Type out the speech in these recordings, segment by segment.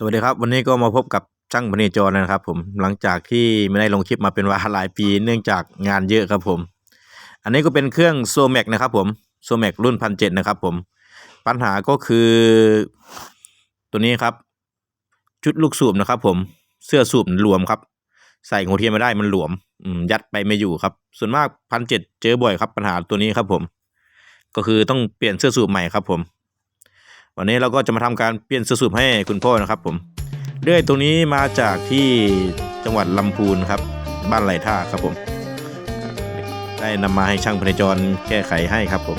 สวัสดีครับ วันนี้ก็มาพบกับช่างพเนจรนะครับ ผมหลังจากที่ไม่ได้ลงคลิปมาเป็นเวลาหลายปีเนื่องจากงานเยอะครับผม อันนี้ก็เป็นเครื่องโซแมกนะครับผมโซแมกรุ่นพันเจ็ดนะครับผม ปัญหาก็คือตัวนี้ครับ ชุดลูกสูบนะครับผมเสื้อสูบหลวมครับ ใส่หัวเทียนไม่ได้มันหลวมยัดไปไม่อยู่ครับ ส่วนมากพันเจ็ดเจอบ่อยครับปัญหาตัวนี้ครับผม ก็คือต้องเปลี่ยนเสื้อสูบใหม่ครับผม วันนี้เราก็จะมาทำการเปลี่ยนเสื้อสูบให้คุณพ่อนะครับผมเรื่อยตรงนี้มาจากที่จังหวัดลำพูนครับ บ้านไหลท่าครับผม ได้นำมาให้ช่างพเนจรแก้ไขให้ครับผม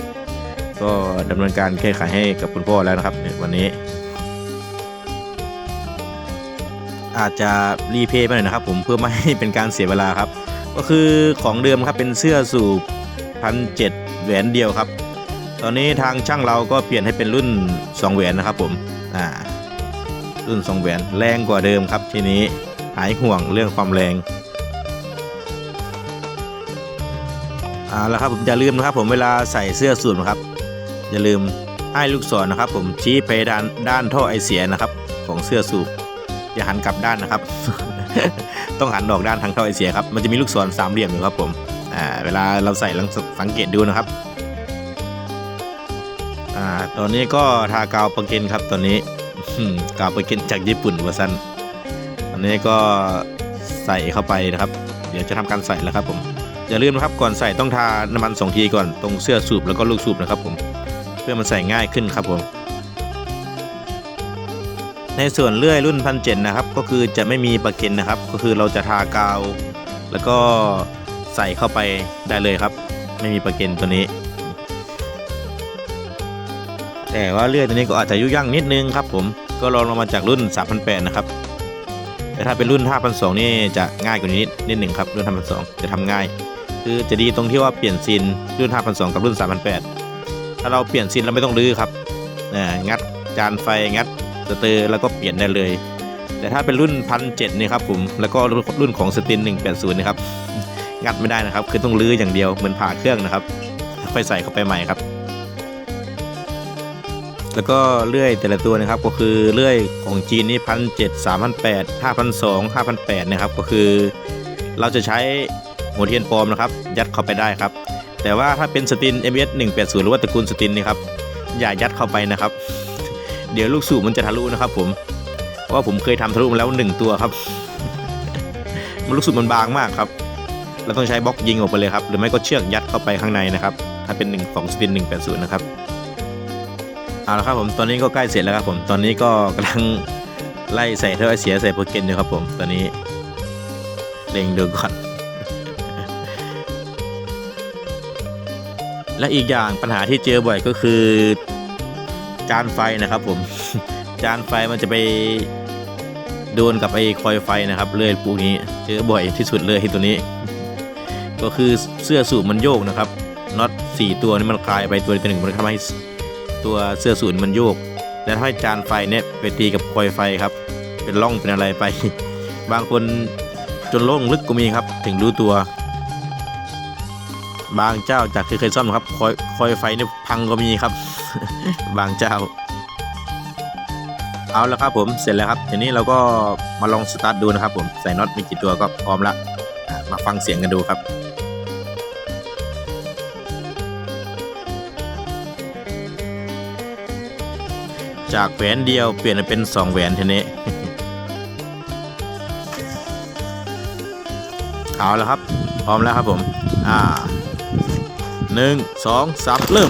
ก็ดำเนินการแก้ไขให้กับคุณพ่อแล้วนะครับในวันนี้ อาจจะรีเพย์ไปหน่อยนะครับ ผมเพื่อไม่ให้เป็นการเสียเวลาครับ ก็คือของเดิมครับเป็นเสื้อสูบพันเจ็ดแหวนเดียวครับ ตอนนี้ทางช่างเราก็เปลี่ยนให้เป็นรุ่น2แหวนนะครับผมอ่ารุ่น2แหวนแรงกว่าเดิมครับทีนี้หายห่วงเรื่องความแรงอ่าแล้วครับผมอย่าลืมนะครับผมเวลาใส่เสื้อสูทนะครับ อย่าลืมให้ลูกศรนะครับ ผมชี้ไปด้านด้านท่อไอเสียนะครับ ของเสื้อสูบอย่าหันกลับด้านนะครับ ต้องหันออกด้านทางท่อไอเสียครับมันจะมีลูกศรสามเหลี่ยมอยู่ครับผมอ่าเวลาเราใส่ลองสังเกตดูนะครับ อ่าตอนนี้ก็ทากาวประเกันครับตอนนี้กาวประเกันจากญี่ปุ่นวะซันตอนนี้ก็ใส่เข้าไปนะครับ เดี๋ยวจะทำการใส่แล้วครับผมอย่าลืมนะครับก่อนใส่ต้องทาน้ำมันสองทีก่อนตรงเสื้อสูบแล้วก็ลูกสูบนะครับผมเพื่อมันใส่ง่ายขึ้นครับผมในส่วนเลื่อยรุ่นพันเจ็ดนะครับ ก็คือจะไม่มีประเกันนะครับ ก็คือเราจะทากาว แล้วก็ใส่เข้าไปได้เลยครับ ไม่มีประเกันตัวนี้ แต่ว่าเลื่อยตัวนี้ก็อาจจะยุ่งยากนิดนึงครับผมก็ลองลงมาจากรุ่น 3,800 นะครับ แต่ถ้าเป็นรุ่น 5,200 นี่จะง่ายกว่านี้นิดนิดหนึ่งครับ รุ่น 5,200 จะทำง่าย คือจะดีตรงที่ว่าเปลี่ยนซีนรุ่น 5,200 กับรุ่น 3,800 ถ้าเราเปลี่ยนซีนเราไม่ต้องรื้อครับงัดจานไฟงัดสเตอร์แล้วก็เปลี่ยนได้เลย แต่ถ้าเป็นรุ่น 1,700 นี่ครับผม แล้วก็รุ่นของสติน 180 นะครับ งัดไม่ได้นะครับ คือต้องรื้ออย่างเดียวเหมือนผ่าเครื่องนะครับค่อยใส่เข้าไปใหม่ครับ แล้วก็เลื่อยแต่ละตัวนะครับก็คือเลื่อยของจีนนี่พันเจ็ดสามพันแปดห้าพันสองห้าพันแปดนะครับก็คือ เราจะใช้หัวเทียนปลอมนะครับ ยัดเข้าไปได้ครับ แต่ว่าถ้าเป็นสติน MS 180 หรือว่าตระกูลสตินนี่ครับอย่ายัดเข้าไปนะครับ เดี๋ยวลูกสูบมันจะทะลุนะครับ ผมเพราะว่าผมเคยทำทะลุมาแล้วหนึ่งตัวครับ มันลูกสูบมันบางมากครับเราต้องใช้บล็อกยิงออกไปเลยครับหรือไม่ก็เชือกยัดเข้าไปข้างในนะครับ ถ้าเป็นหนึ่งของสติน180 นะครับ เอาละครับผมตอนนี้ก็ใกล้เสร็จแล้วครับผมตอนนี้ก็กำลังไล่ใส่เท่าไอเสียใส่โปรเกนอยู่ครับผมตอนนี้เล็งดูก่อนและอีกอย่างปัญหาที่เจอบ่อยก็คือ จานไฟนะครับผม จานไฟมันจะไปโดนกับไอ้คอยไฟนะครับเลื่อยปูนี้เจอบ่อยที่สุดเลยที่ตัวนี้ ก็คือเสื้อสูบมันโยกนะครับน็อตสี่ตัวนี่มันคลายไปตัวใดตัวหนึ่งมันทำให้ ตัวเสื้อสูทมันโยก และถ้าให้จานไฟเนี่ยไปตีกับคอยไฟครับ เป็นร่องเป็นอะไรไป บางคนจนโล่งลึกก็มีครับ ถึงรู้ตัว บางเจ้าจากเคยซ่อมนครับคอยคอยไฟเนี่ยพังก็มีครับ บางเจ้า เอาละครับผมเสร็จแล้วครับทีนี้เราก็มาลองสตาร์ทดูนะครับผมใส่น็อตมีกี่ตัวก็พร้อมละมาฟังเสียงกันดูครับ จากแหวนเดียวเปลี่ยนเป็นสองแหวนทีนี้ เอาแล้วครับ พร้อมแล้วครับผม อ่าหนึ่งสองสามเริ่ม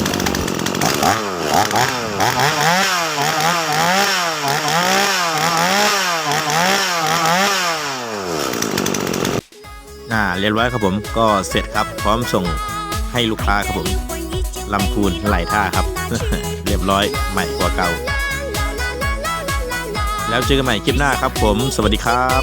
อ่าเรียบร้อยครับผมก็เสร็จครับพร้อมส่งให้ลูกค้าครับผมลำพูนไหลท่าครับ เรียบร้อยใหม่กว่าเก่า แล้วเจอกันใหม่คลิปหน้าครับผม สวัสดีครับ